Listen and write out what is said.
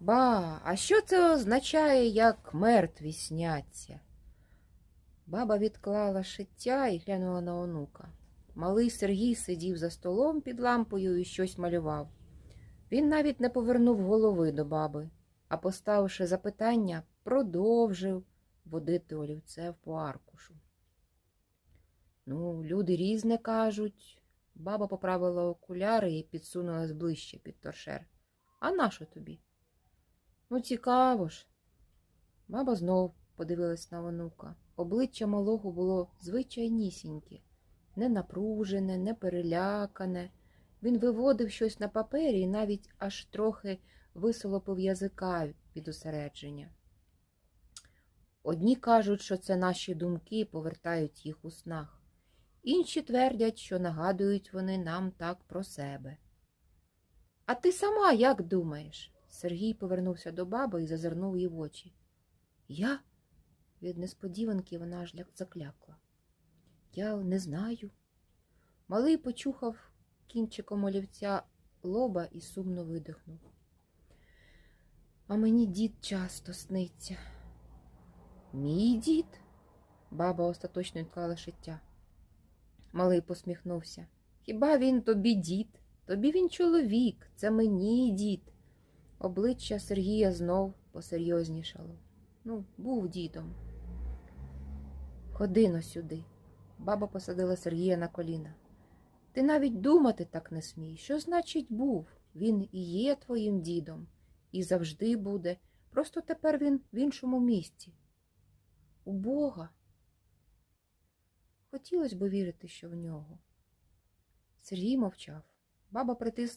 Ба, а що це означає, як мертві сняться? Баба відклала шиття і глянула на онука. Малий Сергій сидів за столом під лампою і щось малював. Він навіть не повернув голови до баби, а, поставивши запитання, продовжив водити олівцем по аркушу. Ну, люди різне кажуть. Баба поправила окуляри і підсунулась ближче під торшер. А нащо тобі? Ну, цікаво ж. Баба знов подивилась на онука. Обличчя малого було звичайнісіньке, не напружене, не перелякане. Він виводив щось на папері і навіть аж трохи висолопив язика від усередження. Одні кажуть, що це наші думки повертають їх у снах, інші твердять, що нагадують вони нам так про себе. А ти сама як думаєш? Сергій повернувся до баби і зазирнув їй в очі. Я? Від несподіванки вона аж заклякла. Я не знаю. Малий почухав кінчиком олівця лоба і сумно видихнув. А мені дід часто сниться. Мій дід? Баба остаточно відклала шиття. Малий посміхнувся. Хіба він тобі дід? Тобі він чоловік, це мені дід. Обличчя Сергія знов посерйознішало. Ну, був дідом. Ходи но сюди. Баба посадила Сергія на коліна. Ти навіть думати так не смій. Що значить був? Він і є твоїм дідом, і завжди буде. Просто тепер він в іншому місці. У Бога. Хотілося б вірити, що в нього. Сергій мовчав. Баба притисла